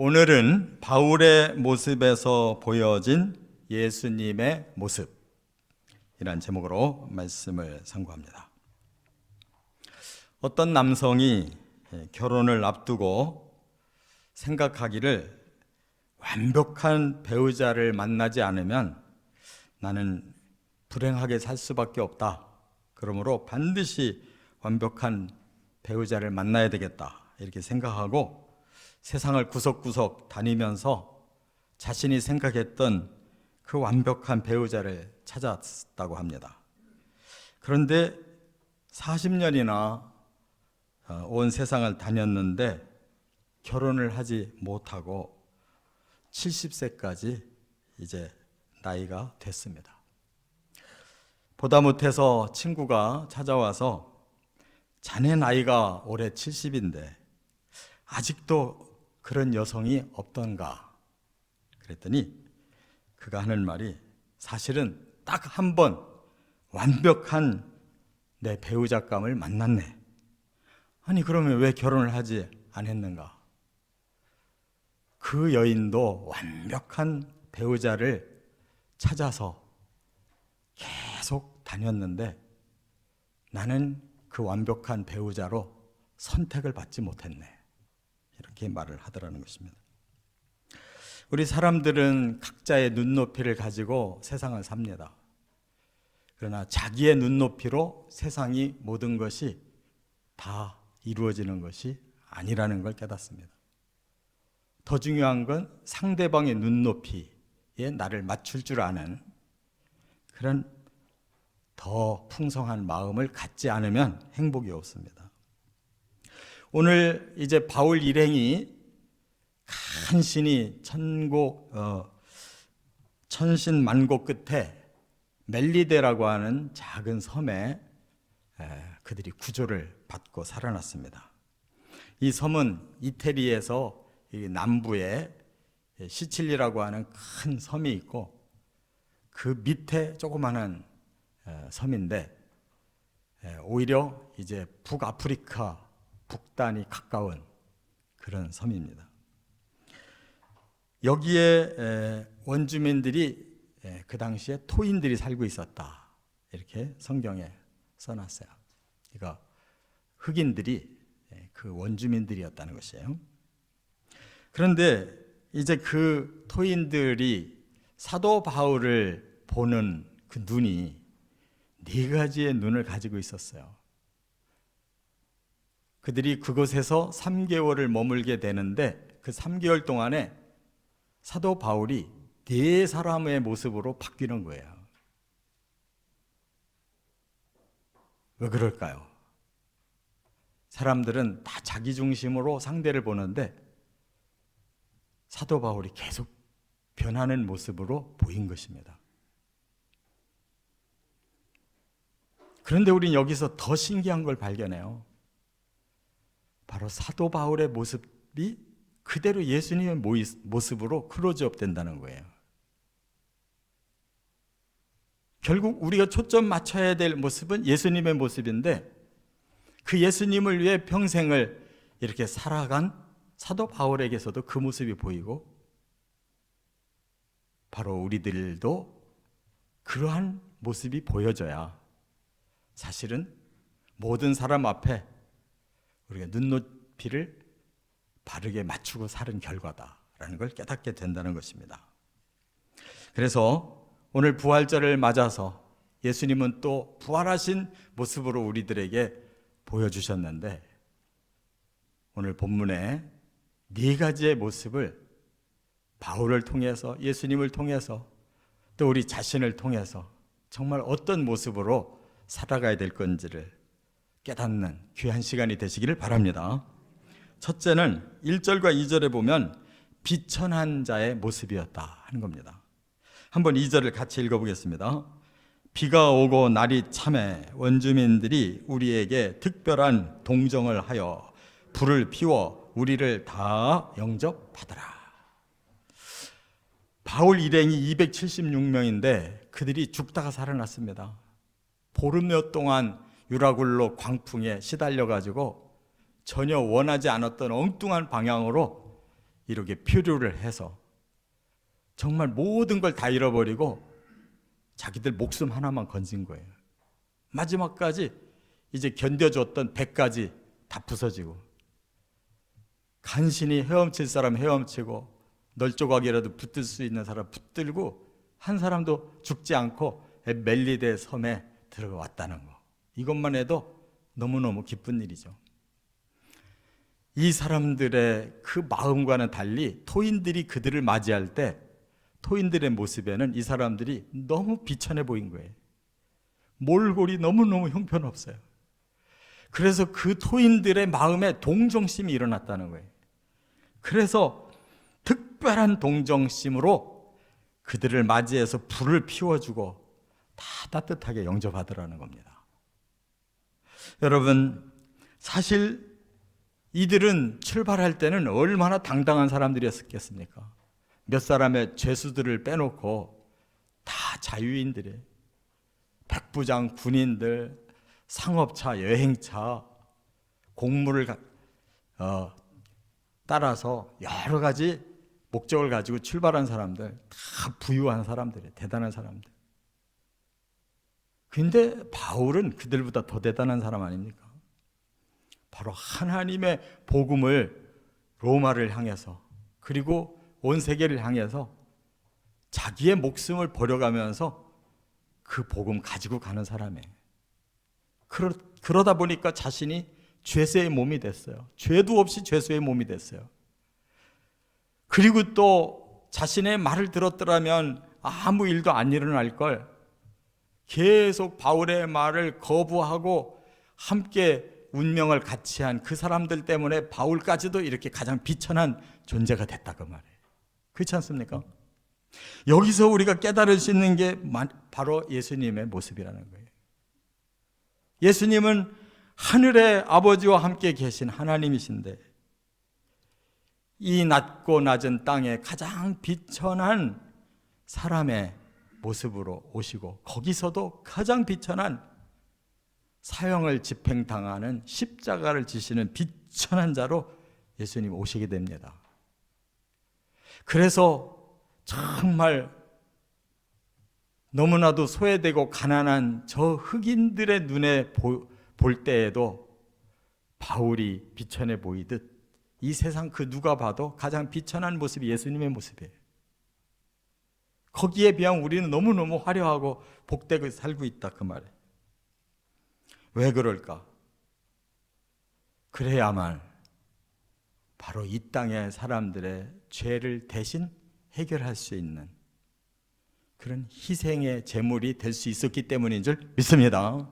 오늘은 바울의 모습에서 보여진 예수님의 모습이란 제목으로 말씀을 상고합니다. 어떤 남성이 결혼을 앞두고 생각하기를 완벽한 배우자를 만나지 않으면 나는 불행하게 살 수밖에 없다. 그러므로 반드시 완벽한 배우자를 만나야 되겠다. 이렇게 생각하고 세상을 구석구석 다니면서 자신이 생각했던 그 완벽한 배우자를 찾았다고 합니다. 그런데 40년이나 어, 온 세상을 다녔는데 결혼을 하지 못하고 70세까지 이제 나이가 됐습니다. 보다 못해서 친구가 찾아와서 자네 나이가 올해 70인데 아직도 그런 여성이 없던가? 그랬더니 그가 하는 말이 사실은 딱 한 번 완벽한 내 배우자감을 만났네. 아니, 그러면 왜 결혼을 하지 않았는가? 그 여인도 완벽한 배우자를 찾아서 계속 다녔는데 나는 그 완벽한 배우자로 선택을 받지 못했네. 이렇게 말을 하더라는 것입니다. 우리 사람들은 각자의 눈높이를 가지고 세상을 삽니다. 그러나 자기의 눈높이로 세상이 모든 것이 다 이루어지는 것이 아니라는 걸 깨닫습니다. 더 중요한 건 상대방의 눈높이에 나를 맞출 줄 아는 그런 더 풍성한 마음을 갖지 않으면 행복이 없습니다. 오늘 이제 바울 일행이 간신히 천고 어, 천신만고 끝에 멜리데라고 하는 작은 섬에 에, 그들이 구조를 받고 살아났습니다. 이 섬은 이태리에서 이 남부에 시칠리라고 하는 큰 섬이 있고 그 밑에 조그마한 섬인데 오히려 이제 북아프리카 북단이 가까운 그런 섬입니다. 여기에 원주민들이 그 당시에 토인들이 살고 있었다. 이렇게 성경에 써놨어요. 그러니까 흑인들이 그 원주민들이었다는 것이에요. 그런데 이제 그 토인들이 사도 바울을 보는 그 눈이 네 가지의 눈을 가지고 있었어요. 그들이 그곳에서 3개월을 머물게 되는데 그 3개월 동안에 사도 바울이 네 사람의 모습으로 바뀌는 거예요. 왜 그럴까요? 사람들은 다 자기 중심으로 상대를 보는데 사도 바울이 계속 변하는 모습으로 보인 것입니다. 그런데 우리는 여기서 더 신기한 걸 발견해요. 바로 사도 바울의 모습이 그대로 예수님의 모습으로 클로즈업 된다는 거예요. 결국 우리가 초점 맞춰야 될 모습은 예수님의 모습인데 그 예수님을 위해 평생을 이렇게 살아간 사도 바울에게서도 그 모습이 보이고 바로 우리들도 그러한 모습이 보여져야 사실은 모든 사람 앞에 우리가 눈높이를 바르게 맞추고 사는 결과다라는 걸 깨닫게 된다는 것입니다. 그래서 오늘 부활절을 맞아서 예수님은 또 부활하신 모습으로 우리들에게 보여주셨는데 오늘 본문에 네 가지의 모습을 바울을 통해서 예수님을 통해서 또 우리 자신을 통해서 정말 어떤 모습으로 살아가야 될 건지를 깨닫는 귀한 시간이 되시기를 바랍니다. 첫째는 1절과 2절에 보면 비천한 자의 모습이었다 하는 겁니다. 한번 2절을 같이 읽어보겠습니다. 비가 오고 날이 참해 원주민들이 우리에게 특별한 동정을 하여 불을 피워 우리를 다 영접하더라. 바울 일행이 276명인데 그들이 죽다가 살아났습니다. 보름여 동안 유라굴로 광풍에 시달려 가지고 전혀 원하지 않았던 엉뚱한 방향으로 이렇게 표류를 해서 정말 모든 걸 다 잃어버리고 자기들 목숨 하나만 건진 거예요. 마지막까지 이제 견뎌줬던 배까지 다 부서지고 간신히 헤엄칠 사람 헤엄치고 널조각이라도 붙들 수 있는 사람 붙들고 한 사람도 죽지 않고 멜리데 섬에 들어왔다는 거. 이것만 해도 너무너무 기쁜 일이죠. 이 사람들의 그 마음과는 달리 토인들이 그들을 맞이할 때 토인들의 모습에는 이 사람들이 너무 비천해 보인 거예요. 몰골이 너무너무 형편없어요. 그래서 그 토인들의 마음에 동정심이 일어났다는 거예요. 그래서 특별한 동정심으로 그들을 맞이해서 불을 피워주고 다 따뜻하게 영접하더라는 겁니다. 여러분, 사실 이들은 출발할 때는 얼마나 당당한 사람들이었겠습니까? 몇 사람의 죄수들을 빼놓고 다 자유인들이에요. 백부장, 군인들, 상업차, 여행차, 공무를 가- 어, 따라서 여러 가지 목적을 가지고 출발한 사람들, 다 부유한 사람들이에요. 대단한 사람들. 근데 바울은 그들보다 더 대단한 사람 아닙니까? 바로 하나님의 복음을 로마를 향해서 그리고 온 세계를 향해서 자기의 목숨을 버려가면서 그 복음 가지고 가는 사람이에요. 그러, 그러다 보니까 자신이 죄수의 몸이 됐어요. 죄도 없이 죄수의 몸이 됐어요. 그리고 또 자신의 말을 들었더라면 아무 일도 안 일어날 걸 계속 바울의 말을 거부하고 함께 운명을 같이 한 그 사람들 때문에 바울까지도 이렇게 가장 비천한 존재가 됐다 그 말이에요. 그렇지 않습니까? 여기서 우리가 깨달을 수 있는 게 바로 예수님의 모습이라는 거예요. 예수님은 하늘의 아버지와 함께 계신 하나님이신데 이 낮고 낮은 땅에 가장 비천한 사람의 모습으로 오시고 거기서도 가장 비천한 사형을 집행당하는 십자가를 지시는 비천한 자로 예수님 오시게 됩니다. 그래서 정말 너무나도 소외되고 가난한 저 흑인들의 눈에 보, 볼 때에도 바울이 비천해 보이듯 이 세상 그 누가 봐도 가장 비천한 모습이 예수님의 모습이에요. 거기에 비하면 우리는 너무너무 화려하고 복되고 살고 있다 그 말이에요. 왜 그럴까? 그래야만 바로 이 땅의 사람들의 죄를 대신 해결할 수 있는 그런 희생의 제물이 될 수 있었기 때문인 줄 믿습니다.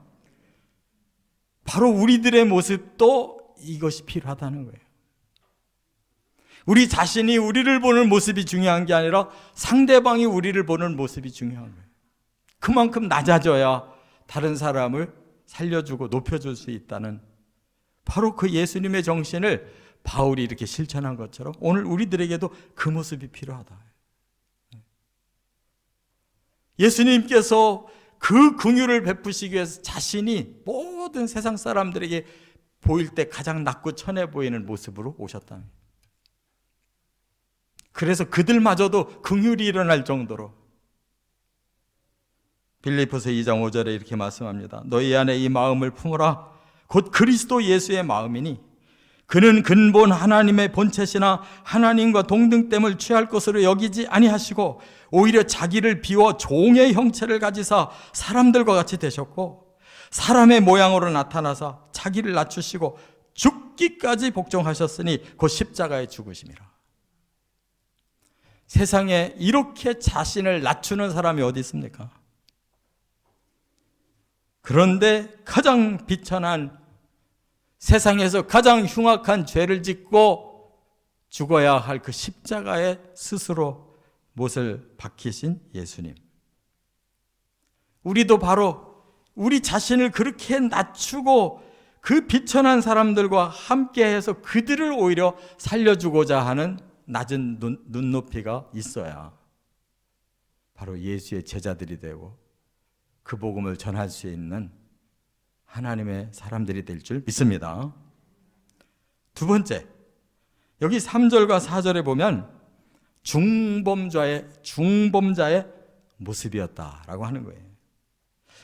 바로 우리들의 모습도 이것이 필요하다는 거예요. 우리 자신이 우리를 보는 모습이 중요한 게 아니라 상대방이 우리를 보는 모습이 중요한 거예요. 그만큼 낮아져야 다른 사람을 살려주고 높여줄 수 있다는 바로 그 예수님의 정신을 바울이 이렇게 실천한 것처럼 오늘 우리들에게도 그 모습이 필요하다. 예수님께서 그 긍휼을 베푸시기 위해서 자신이 모든 세상 사람들에게 보일 때 가장 낮고 천해 보이는 모습으로 오셨다. 그래서 그들마저도 긍휼이 일어날 정도로 빌리포스 2장 5절에 이렇게 말씀합니다. 너희 안에 이 마음을 품으라. 곧 그리스도 예수의 마음이니 그는 근본 하나님의 본체시나 하나님과 동등됨을 취할 것으로 여기지 아니하시고 오히려 자기를 비워 종의 형체를 가지사 사람들과 같이 되셨고 사람의 모양으로 나타나사 자기를 낮추시고 죽기까지 복종하셨으니 곧 십자가에 죽으심이라. 세상에 이렇게 자신을 낮추는 사람이 어디 있습니까? 그런데 가장 비천한 세상에서 가장 흉악한 죄를 짓고 죽어야 할 그 십자가에 스스로 못을 박히신 예수님. 우리도 바로 우리 자신을 그렇게 낮추고 그 비천한 사람들과 함께해서 그들을 오히려 살려주고자 하는 낮은 눈, 눈높이가 있어야 바로 예수의 제자들이 되고 그 복음을 전할 수 있는 하나님의 사람들이 될 줄 믿습니다. 두 번째, 여기 3절과 4절에 보면 중범자의 중범자의 모습이었다라고 하는 거예요.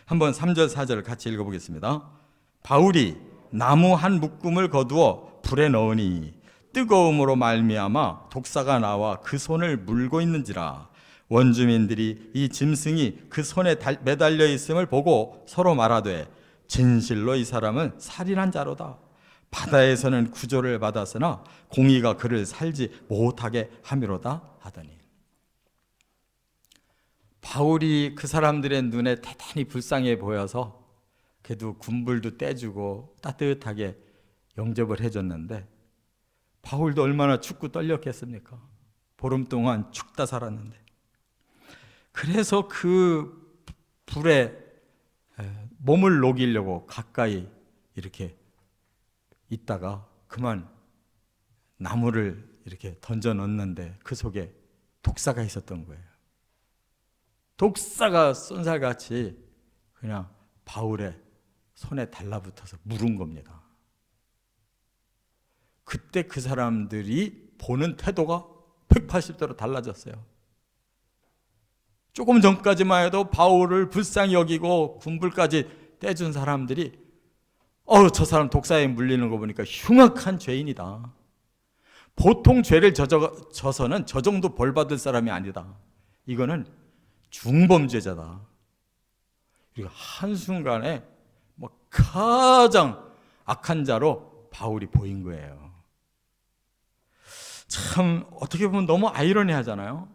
한번 3절 4절을 같이 읽어 보겠습니다. 바울이 나무 한 묶음을 거두어 불에 넣으니 뜨거움으로 말미암아 독사가 나와 그 손을 물고 있는지라 원주민들이 이 짐승이 그 손에 달- 매달려 있음을 보고 서로 말하되 진실로 이 사람은 살인한 자로다. 바다에서는 구조를 받았으나 공의가 그를 살지 못하게 함이로다 하더니 바울이 그 사람들의 눈에 대단히 불쌍해 보여서 그래도 군불도 떼주고 따뜻하게 영접을 해줬는데 바울도 얼마나 춥고 떨렸겠습니까? 보름 동안 죽다 살았는데 그래서 그 불에 에, 몸을 녹이려고 가까이 이렇게 있다가 그만 나무를 이렇게 던져 넣는데 그 속에 독사가 있었던 거예요. 독사가 쏜살같이 그냥 바울의 손에 달라붙어서 물은 겁니다. 그때 그 사람들이 보는 태도가 180도로 달라졌어요. 조금 전까지만 해도 바울을 불쌍히 여기고 군불까지 떼준 사람들이 어우 저 사람 독사에 물리는 거 보니까 흉악한 죄인이다. 보통 죄를 져서, 져서는 저 정도 벌 받을 사람이 아니다. 이거는 중범죄자다. 그리고 한순간에 뭐 가장 악한 자로 바울이 보인 거예요. 참 어떻게 보면 너무 아이러니하잖아요.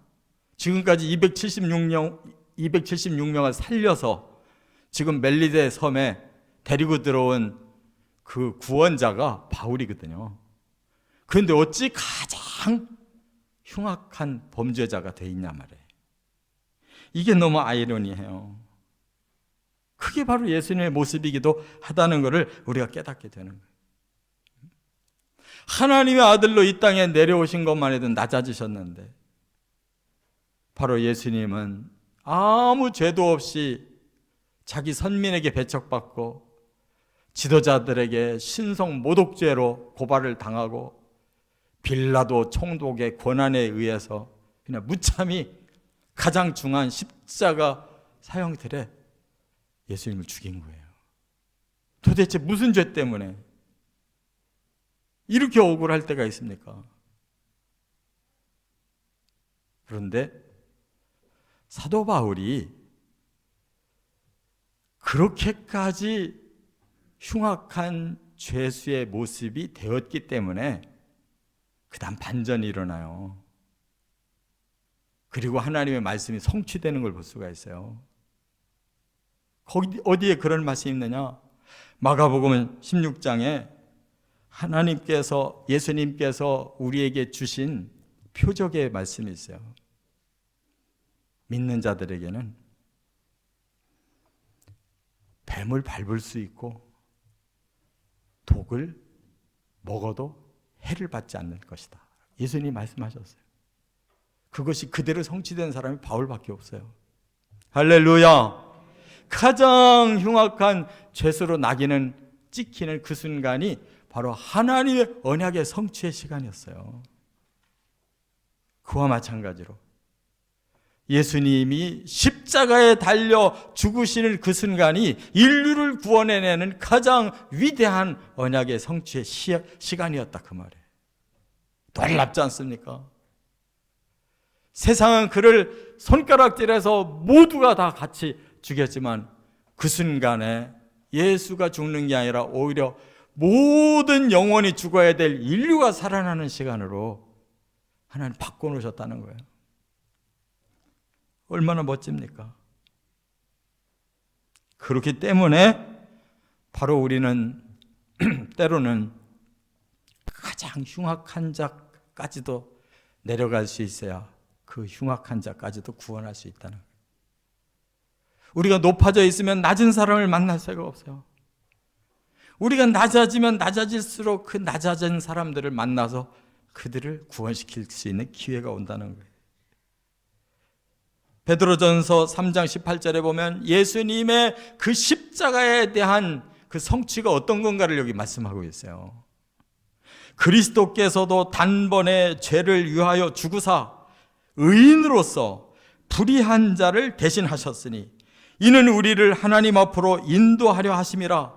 지금까지 276명 276명을 살려서 지금 멜리데 섬에 데리고 들어온 그 구원자가 바울이거든요. 그런데 어찌 가장 흉악한 범죄자가 돼 있냐 말이에요. 이게 너무 아이러니해요. 그게 바로 예수님의 모습이기도 하다는 것을 우리가 깨닫게 되는 거예요. 하나님의 아들로 이 땅에 내려오신 것만 해도 낮아지셨는데 바로 예수님은 아무 죄도 없이 자기 선민에게 배척받고 지도자들에게 신성 모독죄로 고발을 당하고 빌라도 총독의 권한에 의해서 그냥 무참히 가장 중한 십자가 사형틀에 예수님을 죽인 거예요. 도대체 무슨 죄 때문에 이렇게 억울할 때가 있습니까? 그런데 사도 바울이 그렇게까지 흉악한 죄수의 모습이 되었기 때문에 그다음 반전이 일어나요. 그리고 하나님의 말씀이 성취되는 걸 볼 수가 있어요. 거기 어디에 그런 말씀이 있느냐? 마가복음 16장에 하나님께서 예수님께서 우리에게 주신 표적의 말씀이 있어요. 믿는 자들에게는 뱀을 밟을 수 있고 독을 먹어도 해를 받지 않는 것이다. 예수님이 말씀하셨어요. 그것이 그대로 성취된 사람이 바울밖에 없어요. 할렐루야. 가장 흉악한 죄수로 낙인은 찍히는 그 순간이 바로 하나님의 언약의 성취의 시간이었어요. 그와 마찬가지로 예수님이 십자가에 달려 죽으시는 그 순간이 인류를 구원해내는 가장 위대한 언약의 성취의 시, 시간이었다 그 말이에요. 놀랍지 않습니까? 세상은 그를 손가락질해서 모두가 다 같이 죽였지만 그 순간에 예수가 죽는 게 아니라 오히려 모든 영혼이 죽어야 될 인류가 살아나는 시간으로 하나님 바꿔놓으셨다는 거예요. 얼마나 멋집니까? 그렇기 때문에 바로 우리는 때로는 가장 흉악한 자까지도 내려갈 수 있어야 그 흉악한 자까지도 구원할 수 있다는 거예요. 우리가 높아져 있으면 낮은 사람을 만날 수가 없어요. 우리가 낮아지면 낮아질수록 그 낮아진 사람들을 만나서 그들을 구원시킬 수 있는 기회가 온다는 거예요. 베드로전서 3장 18절에 보면 예수님의 그 십자가에 대한 그 성취가 어떤 건가를 여기 말씀하고 있어요. 그리스도께서도 단번에 죄를 위하여 죽으사 의인으로서 불의한 자를 대신하셨으니 이는 우리를 하나님 앞으로 인도하려 하심이라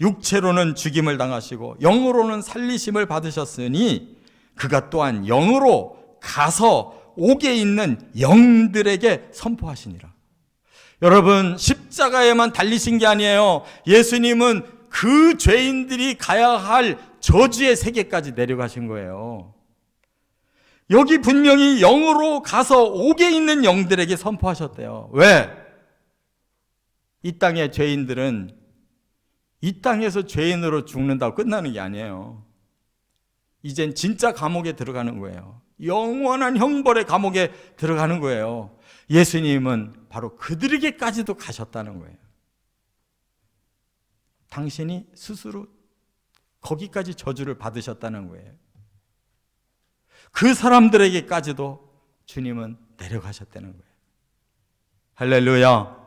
육체로는 죽임을 당하시고 영으로는 살리심을 받으셨으니 그가 또한 영으로 가서 옥에 있는 영들에게 선포하시니라. 여러분 십자가에만 달리신 게 아니에요. 예수님은 그 죄인들이 가야 할 저주의 세계까지 내려가신 거예요. 여기 분명히 영으로 가서 옥에 있는 영들에게 선포하셨대요. 왜? 이 땅의 죄인들은 이 땅에서 죄인으로 죽는다고 끝나는 게 아니에요. 이젠 진짜 감옥에 들어가는 거예요. 영원한 형벌의 감옥에 들어가는 거예요. 예수님은 바로 그들에게까지도 가셨다는 거예요. 당신이 스스로 거기까지 저주를 받으셨다는 거예요. 그 사람들에게까지도 주님은 내려가셨다는 거예요. 할렐루야.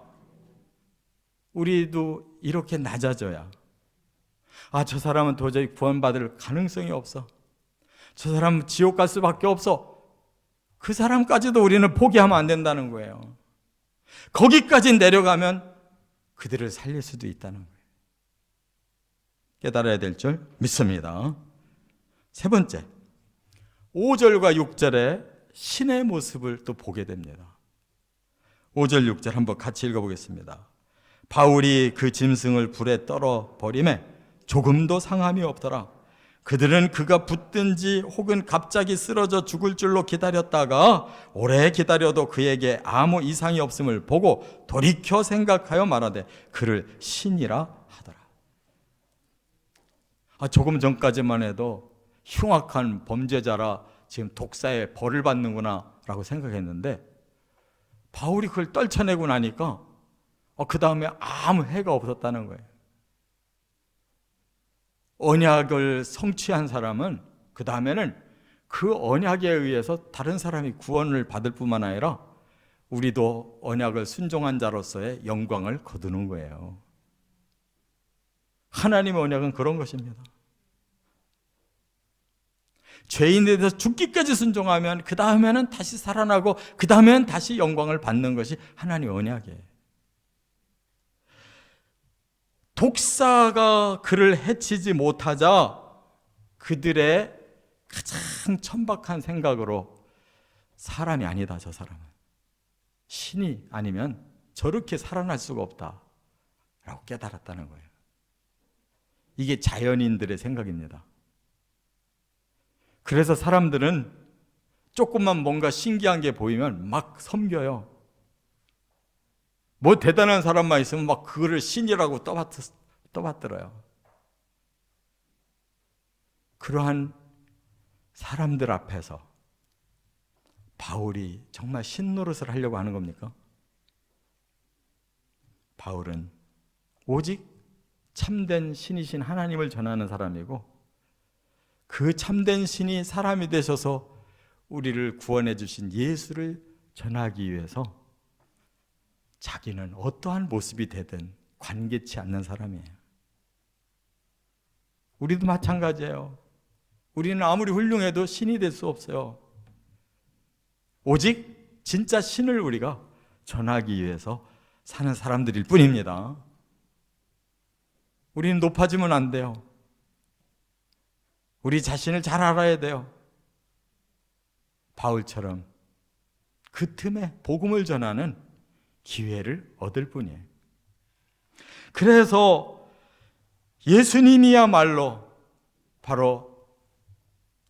우리도 이렇게 낮아져야. 아, 저 사람은 도저히 구원받을 가능성이 없어. 저 사람은 지옥 갈 수밖에 없어. 그 사람까지도 우리는 포기하면 안 된다는 거예요. 거기까지 내려가면 그들을 살릴 수도 있다는 거예요. 깨달아야 될 줄 믿습니다. 세 번째, 5절과 6절에 신의 모습을 또 보게 됩니다. 5절, 6절 한번 같이 읽어보겠습니다. 바울이 그 짐승을 불에 떨어 버림에 조금도 상함이 없더라. 그들은 그가 붙든지 혹은 갑자기 쓰러져 죽을 줄로 기다렸다가 오래 기다려도 그에게 아무 이상이 없음을 보고 돌이켜 생각하여 말하되 그를 신이라 하더라. 아, 조금 전까지만 해도 흉악한 범죄자라 지금 독사에 벌을 받는구나 라고 생각했는데 바울이 그걸 떨쳐내고 나니까 어, 그 다음에 아무 해가 없었다는 거예요. 언약을 성취한 사람은 그 다음에는 그 언약에 의해서 다른 사람이 구원을 받을 뿐만 아니라 우리도 언약을 순종한 자로서의 영광을 거두는 거예요. 하나님의 언약은 그런 것입니다. 죄인에 대해서 죽기까지 순종하면 그 다음에는 다시 살아나고 그 다음에는 다시 영광을 받는 것이 하나님의 언약이에요. 독사가 그를 해치지 못하자 그들의 가장 천박한 생각으로 사람이 아니다, 저 사람은. 신이 아니면 저렇게 살아날 수가 없다. 라고 깨달았다는 거예요. 이게 자연인들의 생각입니다. 그래서 사람들은 조금만 뭔가 신기한 게 보이면 막 섬겨요. 뭐 대단한 사람만 있으면 막 그거를 신이라고 떠받, 떠받들어요. 그러한 사람들 앞에서 바울이 정말 신노릇을 하려고 하는 겁니까? 바울은 오직 참된 신이신 하나님을 전하는 사람이고 그 참된 신이 사람이 되셔서 우리를 구원해 주신 예수를 전하기 위해서 자기는 어떠한 모습이 되든 관계치 않는 사람이에요. 우리도 마찬가지예요. 우리는 아무리 훌륭해도 신이 될 수 없어요. 오직 진짜 신을 우리가 전하기 위해서 사는 사람들일 뿐입니다. 우리는 높아지면 안 돼요. 우리 자신을 잘 알아야 돼요. 바울처럼 그 틈에 복음을 전하는 기회를 얻을 뿐이에요. 그래서 예수님이야말로 바로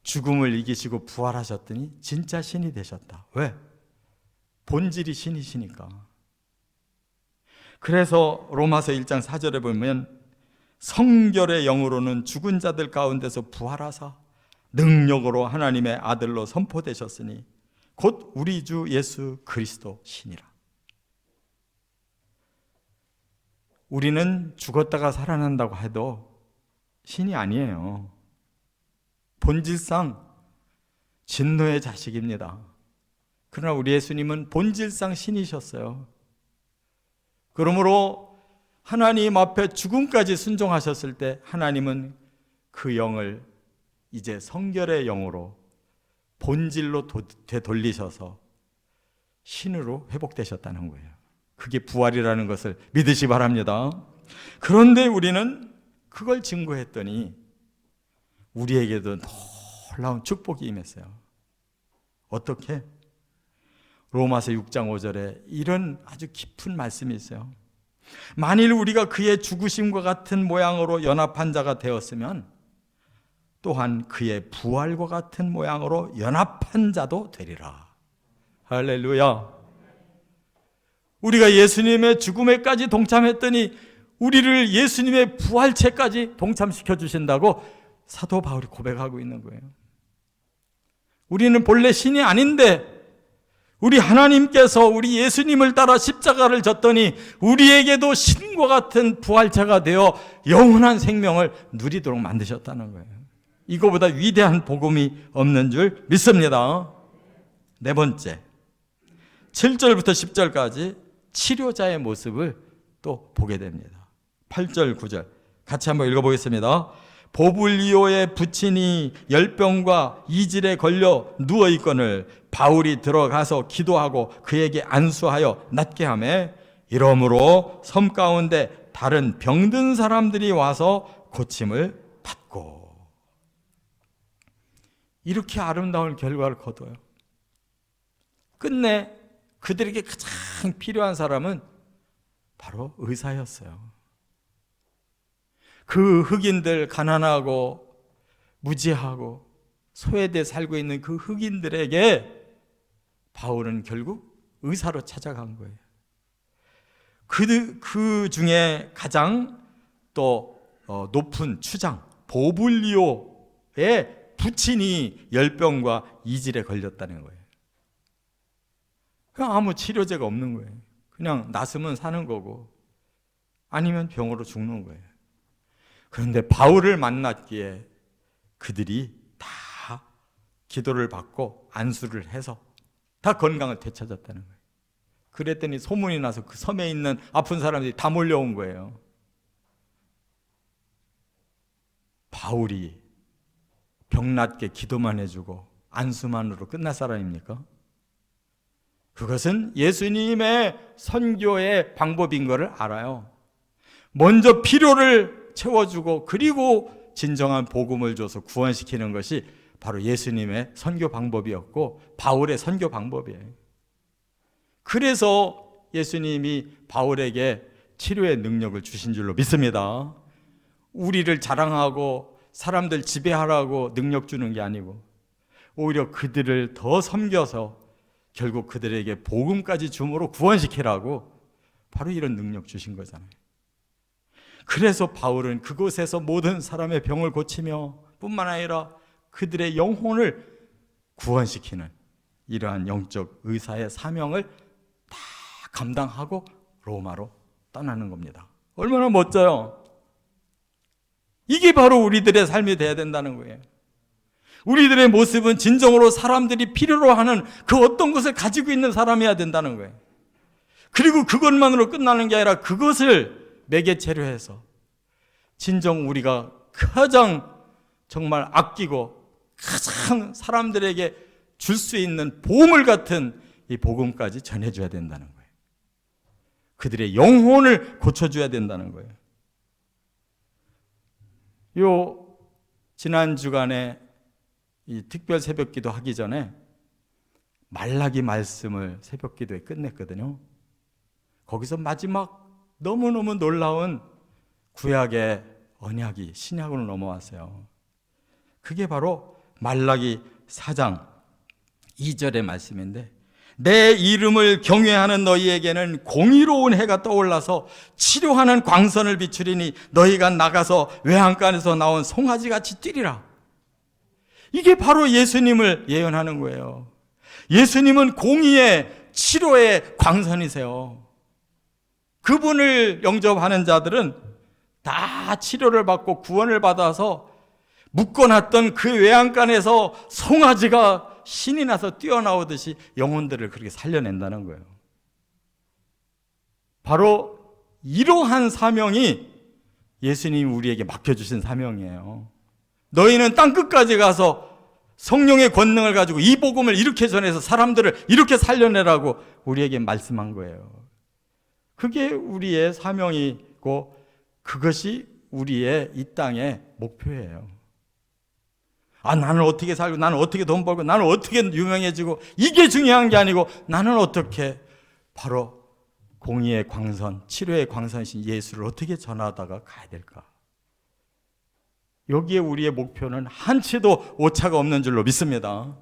죽음을 이기시고 부활하셨더니 진짜 신이 되셨다. 왜? 본질이 신이시니까. 그래서 로마서 1장 4절에 보면 성결의 영으로는 죽은 자들 가운데서 부활하사 능력으로 하나님의 아들로 선포되셨으니 곧 우리 주 예수 그리스도 신이라. 우리는 죽었다가 살아난다고 해도 신이 아니에요. 본질상 진노의 자식입니다. 그러나 우리 예수님은 본질상 신이셨어요. 그러므로 하나님 앞에 죽음까지 순종하셨을 때 하나님은 그 영을 이제 성결의 영으로 본질로 도- 되돌리셔서 신으로 회복되셨다는 거예요. 그게 부활이라는 것을 믿으시 바랍니다. 그런데 우리는 그걸 증거했더니 우리에게도 놀라운 축복이 임했어요. 어떻게? 로마서 6장 5절에 이런 아주 깊은 말씀이 있어요. 만일 우리가 그의 죽으심과 같은 모양으로 연합한 자가 되었으면 또한 그의 부활과 같은 모양으로 연합한 자도 되리라. 할렐루야. 우리가 예수님의 죽음에까지 동참했더니 우리를 예수님의 부활체까지 동참시켜 주신다고 사도 바울이 고백하고 있는 거예요. 우리는 본래 신이 아닌데 우리 하나님께서 우리 예수님을 따라 십자가를 졌더니 우리에게도 신과 같은 부활체가 되어 영원한 생명을 누리도록 만드셨다는 거예요. 이거보다 위대한 복음이 없는 줄 믿습니다. 네 번째. 7절부터 10절까지 치료자의 모습을 또 보게 됩니다. 8절, 9절. 같이 한번 읽어보겠습니다. 보블리오의 부친이 열병과 이질에 걸려 누워 있거늘 바울이 들어가서 기도하고 그에게 안수하여 낫게 하매 이러므로 섬 가운데 다른 병든 사람들이 와서 고침을 받고 이렇게 아름다운 결과를 거둬요. 끝내 그들에게 가장 필요한 사람은 바로 의사였어요. 그 흑인들 가난하고 무지하고 소외돼 살고 있는 그 흑인들에게 바울은 결국 의사로 찾아간 거예요. 그, 그 중에 가장 또 어, 높은 추장 보블리오의 부친이 열병과 이질에 걸렸다는 거예요. 그냥 아무 치료제가 없는 거예요. 그냥 나으면 사는 거고 아니면 병으로 죽는 거예요. 그런데 바울을 만났기에 그들이 다 기도를 받고 안수를 해서 다 건강을 되찾았다는 거예요. 그랬더니 소문이 나서 그 섬에 있는 아픈 사람들이 다 몰려온 거예요. 바울이 병 낫게 기도만 해주고 안수만으로 끝날 사람입니까? 그것은 예수님의 선교의 방법인 것을 알아요. 먼저 필요를 채워주고 그리고 진정한 복음을 줘서 구원시키는 것이 바로 예수님의 선교 방법이었고 바울의 선교 방법이에요. 그래서 예수님이 바울에게 치료의 능력을 주신 줄로 믿습니다. 우리를 자랑하고 사람들 지배하라고 능력 주는 게 아니고 오히려 그들을 더 섬겨서 결국 그들에게 복음까지 줌으로 구원시키라고 바로 이런 능력 주신 거잖아요. 그래서 바울은 그곳에서 모든 사람의 병을 고치며 뿐만 아니라 그들의 영혼을 구원시키는 이러한 영적 의사의 사명을 다 감당하고 로마로 떠나는 겁니다. 얼마나 멋져요. 이게 바로 우리들의 삶이 돼야 된다는 거예요. 우리들의 모습은 진정으로 사람들이 필요로 하는 그 어떤 것을 가지고 있는 사람이어야 된다는 거예요. 그리고 그것만으로 끝나는 게 아니라 그것을 매개체로 해서 진정 우리가 가장 정말 아끼고 가장 사람들에게 줄 수 있는 보물 같은 이 복음까지 전해줘야 된다는 거예요. 그들의 영혼을 고쳐줘야 된다는 거예요. 요 지난 주간에 이 특별 새벽 기도 하기 전에 말라기 말씀을 새벽 기도에 끝냈거든요. 거기서 마지막 너무너무 놀라운 구약의 언약이 신약으로 넘어왔어요. 그게 바로 말라기 4장 2절의 말씀인데 내 이름을 경외하는 너희에게는 공의로운 해가 떠올라서 치료하는 광선을 비추리니 너희가 나가서 외양간에서 나온 송아지 같이 뛰리라. 이게 바로 예수님을 예언하는 거예요. 예수님은 공의의 치료의 광선이세요. 그분을 영접하는 자들은 다 치료를 받고 구원을 받아서 묶어놨던 그 외양간에서 송아지가 신이 나서 뛰어나오듯이 영혼들을 그렇게 살려낸다는 거예요. 바로 이러한 사명이 예수님이 우리에게 맡겨주신 사명이에요. 너희는 땅 끝까지 가서 성령의 권능을 가지고 이 복음을 이렇게 전해서 사람들을 이렇게 살려내라고 우리에게 말씀한 거예요. 그게 우리의 사명이고 그것이 우리의 이 땅의 목표예요. 아, 나는 어떻게 살고, 나는 어떻게 돈 벌고, 나는 어떻게 유명해지고, 이게 중요한 게 아니고, 나는 어떻게 바로 공의의 광선, 치료의 광선이신 예수를 어떻게 전하다가 가야 될까? 여기에 우리의 목표는 한치도 오차가 없는 줄로 믿습니다.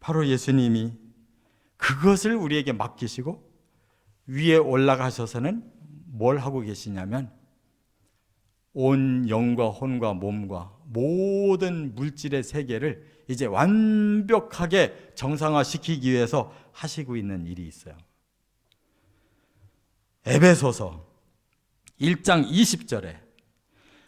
바로 예수님이 그것을 우리에게 맡기시고 위에 올라가셔서는 뭘 하고 계시냐면 온 영과 혼과 몸과 모든 물질의 세계를 이제 완벽하게 정상화시키기 위해서 하시고 있는 일이 있어요. 에베소서 1장 20절에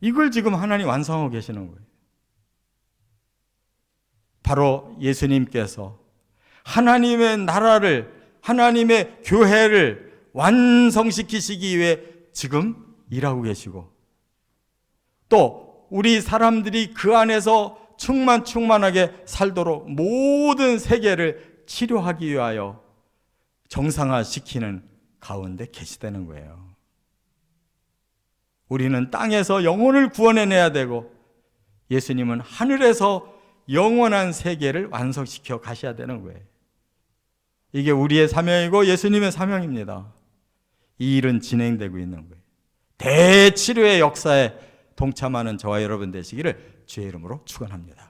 이걸 지금 하나님 완성하고 계시는 거예요. 바로 예수님께서 하나님의 나라를, 하나님의 교회를 완성시키시기 위해 지금 일하고 계시고 또 우리 사람들이 그 안에서 충만 충만하게 살도록 모든 세계를 치료하기 위하여 정상화시키는 가운데 계시다는 거예요. 우리는 땅에서 영혼을 구원해내야 되고 예수님은 하늘에서 영원한 세계를 완성시켜 가셔야 되는 거예요. 이게 우리의 사명이고 예수님의 사명입니다. 이 일은 진행되고 있는 거예요. 대치료의 역사에 동참하는 저와 여러분 되시기를 주의 이름으로 축원합니다.